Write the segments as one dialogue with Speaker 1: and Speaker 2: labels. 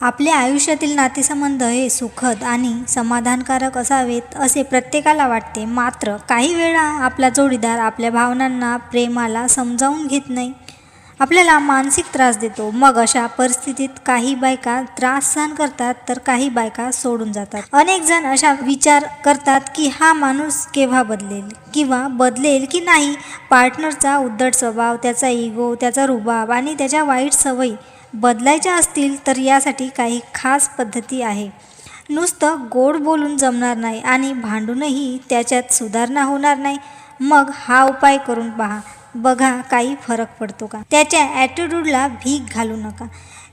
Speaker 1: आपल्या आयुष्यातील नातेसंबंध हे सुखद आणि समाधानकारक असावेत असे प्रत्येकाला वाटते. मात्र काही वेळा आपला जोडीदार आपल्या भावनांना प्रेमाला समजावून घेत नाही. आपल्याला मानसिक त्रास देतो. मग अशा परिस्थितीत काही बायका त्रास सहन करतात तर काही बायका सोडून जातात. अनेक जण अशा विचार करतात की हा माणूस केव्हा बदलेल? किंवा बदलेल की नाही? पार्टनरचा उद्धट स्वभाव त्याचा इगो त्याचा रुबाब आणि त्याच्या वाईट सवयी बदलायच्या असतील तर यासाठी काही खास पद्धती आहे. नुसतं गोड बोलून जमणार नाही आणि भांडूनही त्याच्यात सुधारणा होणार नाही. मग हा उपाय करून पहा. बघा काही फरक पडतो का? त्याच्या ॲटिट्यूडला भीक घालू नका.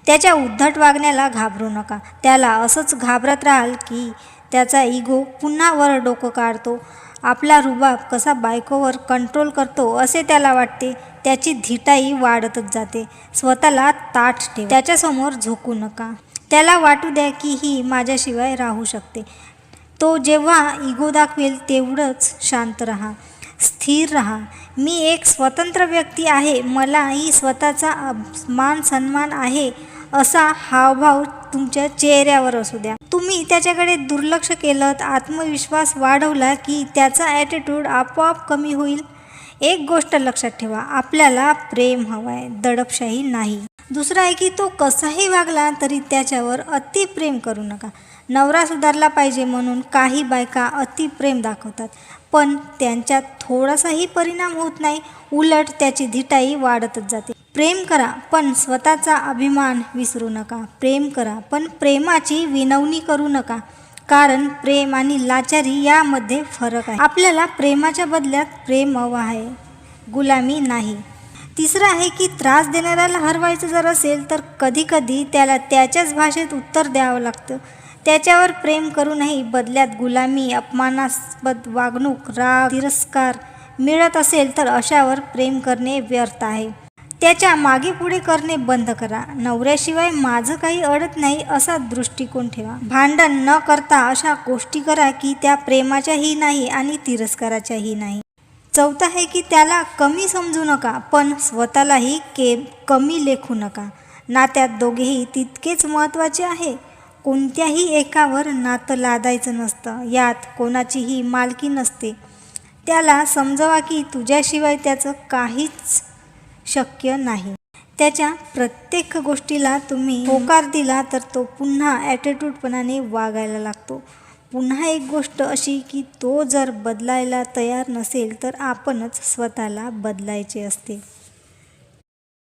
Speaker 1: त्याच्या उद्धट वागण्याला घाबरू नका. त्याला असंच घाबरत राहाल की त्याचा इगो पुन्हा वर डोकं काढतो. आपला रुबाब कसा बायकोवर कंट्रोल करतो असे त्याला वाटते. त्याची धिटाई वाढतच जाते. स्वतःला ताठ ठेव. त्याच्यासमोर झोकू नका. त्याला वाटू द्या की ही माझ्याशिवाय राहू शकते. तो जेव्हा इगो दाखवेल तेवढंच शांत राहा. स्थिर राहा. मी एक स्वतंत्र व्यक्ती आहे. मलाही स्वतःचा मान सन्मान आहे असा हावभाव तुमच्या चेहऱ्यावर असू द्या. तुम्ही त्याच्याकडे दुर्लक्ष केलं आत्मविश्वास वाढवला की त्याचा ॲटिट्यूड आपोआप कमी होईल. एक गोष्ट लक्षात ठेवा आपल्याला प्रेम हवं आहे दडपशाही नाही. दुसरं आहे की तो कसाही वागला तरी त्याच्यावर अति प्रेम करू नका. नवरा सुधारला पाहिजे म्हणून काही बायका अति प्रेम दाखवतात पण त्यांच्यात थोडासाही परिणाम होत नाही उलट त्याची धिटाई वाढतच जाते. प्रेम करा पण स्वतःचा अभिमान विसरू नका. प्रेम करा पण प्रेमाची विनवणी करू नका कारण प्रेम आणि लाचारी यामध्ये फरक आहे. आपल्याला प्रेमाच्या बदल्यात प्रेम हवं आहे गुलामी नाही. तिसरं आहे की त्रास देणाऱ्याला हरवायचं जर असेल तर कधीकधी त्याला त्याच्याच भाषेत उत्तर द्यावं लागतं. त्याच्यावर प्रेम करूनही बदल्यात गुलामी अपमानास्पद वागणूक राग तिरस्कार मिळत असेल तर अशावर प्रेम करणे व्यर्थ आहे. त्याच्यामागे पुढे करणे बंद करा. नवऱ्याशिवाय माझं काही अडत नाही असा दृष्टिकोन ठेवा. भांडण न करता अशा गोष्टी करा की त्या प्रेमाच्याही नाही आणि तिरस्काराच्याही नाही. चौथं आहे की त्याला कमी समजू नका पण स्वतःलाही के कमी लेखू नका. नात्यात दोघेही तितकेच महत्त्वाचे आहे. कोणत्याही एकावर नातं लादायचं नसतं. यात कोणाचीही मालकी नसते. त्याला समजवा की तुझ्याशिवाय त्याचं काहीच शक्य नाही. त्याच्या प्रत्येक गोष्टीला तुम्ही होकार दिला तर तो पुन्हा ॲटिट्यूडपणाने वागायला लागतो. पुन्हा एक गोष्ट अशी की तो जर बदलायला तयार नसेल तर आपणच स्वतःला बदलायचे असते.